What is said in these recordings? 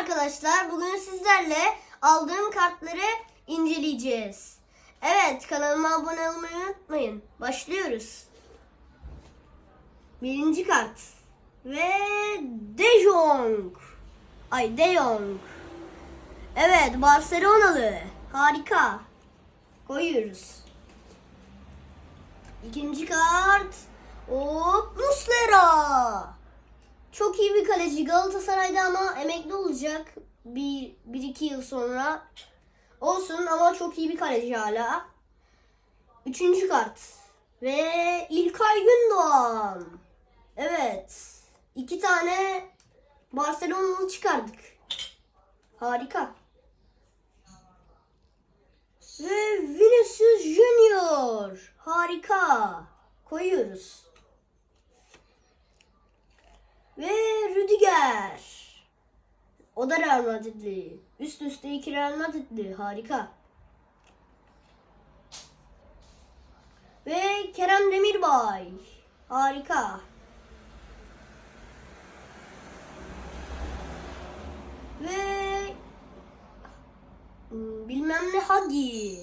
Arkadaşlar. Bugün sizlerle aldığım kartları inceleyeceğiz. Evet, kanalıma abone olmayı unutmayın. Başlıyoruz. Birinci kart. Ve De Jong. Ay De Jong. Evet, Barcelonalı. Harika. Koyuyoruz. İkinci kart. Hop, Muslera. Çok iyi bir kaleci Galatasaray'da ama emekli olacak bir, bir iki yıl sonra. Olsun ama çok iyi bir kaleci hala. Üçüncü kart. Ve İlkay Gündoğan. Evet. iki tane Barcelona'lı çıkardık. Harika. Ve Vinicius Junior. Harika. Koyuyoruz. Ve Rüdiger. O da Real Madridli. Üst üste iki Real Madridli. Harika. Ve Kerem Demirbay. Harika. Ve bilmem ne Hagi.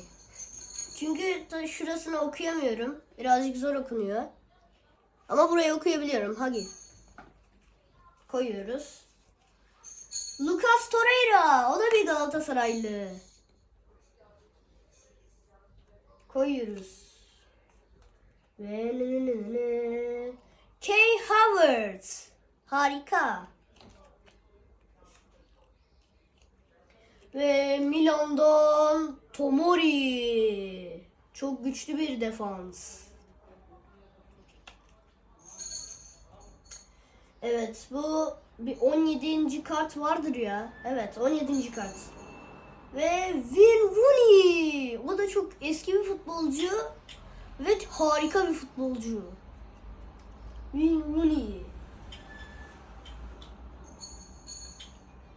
Çünkü şurasını okuyamıyorum. Birazcık zor okunuyor. Ama burayı okuyabiliyorum. Hagi koyuyoruz. Lucas Torreira. O da bir Galatasaraylı. Koyuyoruz. Ve. Kay Havertz. Harika. Ve Milan'dan Tomori. Çok güçlü bir defans. Evet bu bir 17. kart vardır ya. Evet 17. kart. Ve Win Rooney. O da çok eski bir futbolcu. Ve harika bir futbolcu. Win Rooney.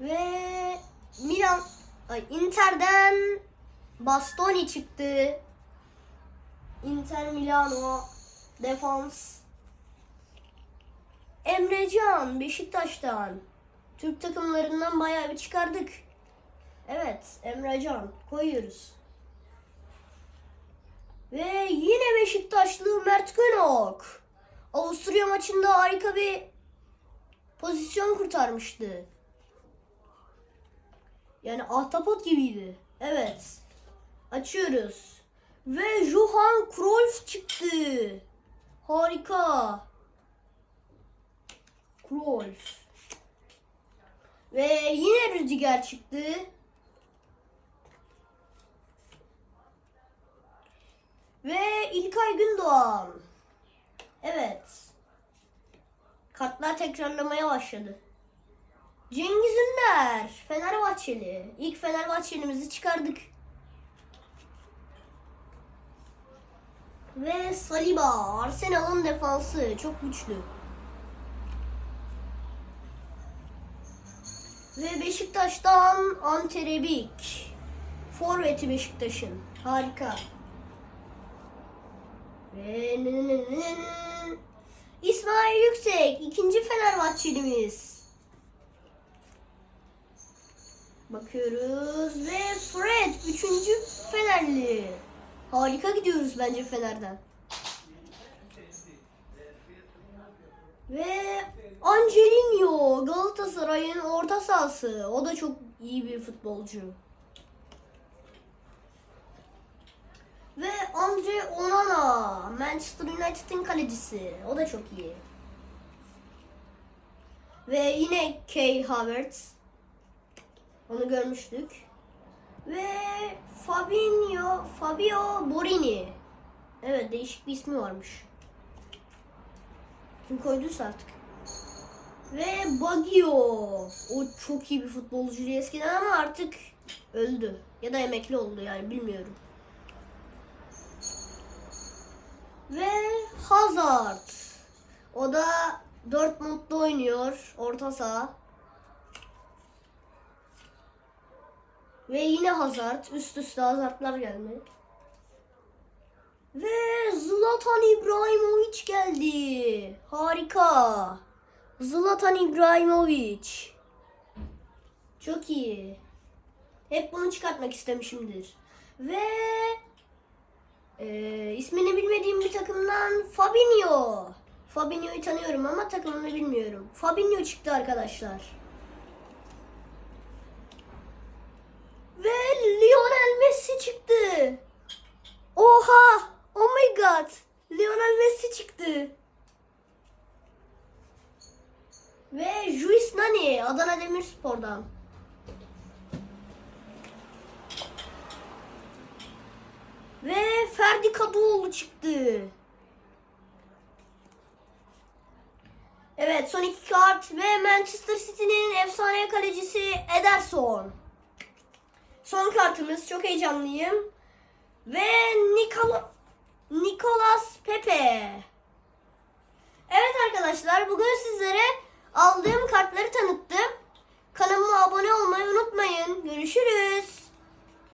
Ve Milan ay Inter'den Bastoni çıktı. Inter Milano defans Emrecan Beşiktaş'tan. Türk takımlarından bayağı bir çıkardık. Evet Emrecan koyuyoruz. Ve yine Beşiktaşlı Mert Günok. Avusturya maçında harika bir pozisyon kurtarmıştı. Yani ahtapot gibiydi. Evet. Açıyoruz. Ve Johan Cruyff çıktı. Harika. Cruyff. Ve yine Rüdiger çıktı. Ve İlkay Gündoğan. Evet. Kartlar tekrarlamaya başladı. Cengiz Ünder. Fenerbahçeli. İlk Fenerbahçelimizi çıkardık. Ve Saliba. Arsenal'ın defansı. Çok güçlü. Ve Beşiktaş'tan Ante Rebic. Forveti Beşiktaş'ın. Harika. Ve İsmail Yüksek. ikinci Fenerbahçelimiz. Bakıyoruz ve Fred. Üçüncü Fenerli. Harika gidiyoruz bence Fener'den. Ve Angelino Galatasaray'ın orta sahası. O da çok iyi bir futbolcu. Ve Andre Onana Manchester United'ın kalecisi. O da çok iyi. Ve yine Kay Havertz. Onu görmüştük. Ve Fabinho, Fabio Borini. Evet değişik bir ismi varmış. Kim koyduysa artık. Ve Baggio. O çok iyi bir futbolcuydu eskiden ama artık öldü. Ya da emekli oldu yani bilmiyorum. Ve Hazard. O da Dortmund'da oynuyor. Orta saha. Ve yine Hazard. Üst üste Hazard'lar geldi. Ve Zlatan İbrahimovic geldi. Harika. Zlatan İbrahimovic. Çok iyi. Hep bunu çıkartmak istemişimdir. Ve e, ismini bilmediğim bir takımdan Fabinho. Fabinho'yu tanıyorum ama takımını bilmiyorum. Fabinho çıktı arkadaşlar. Adana Demirspor'dan. Ve Ferdi Kadıoğlu çıktı. Evet son iki kart ve Manchester City'nin efsane kalecisi Ederson. Son kartımız çok heyecanlıyım. Ve Nikola, Nicolas Pepe.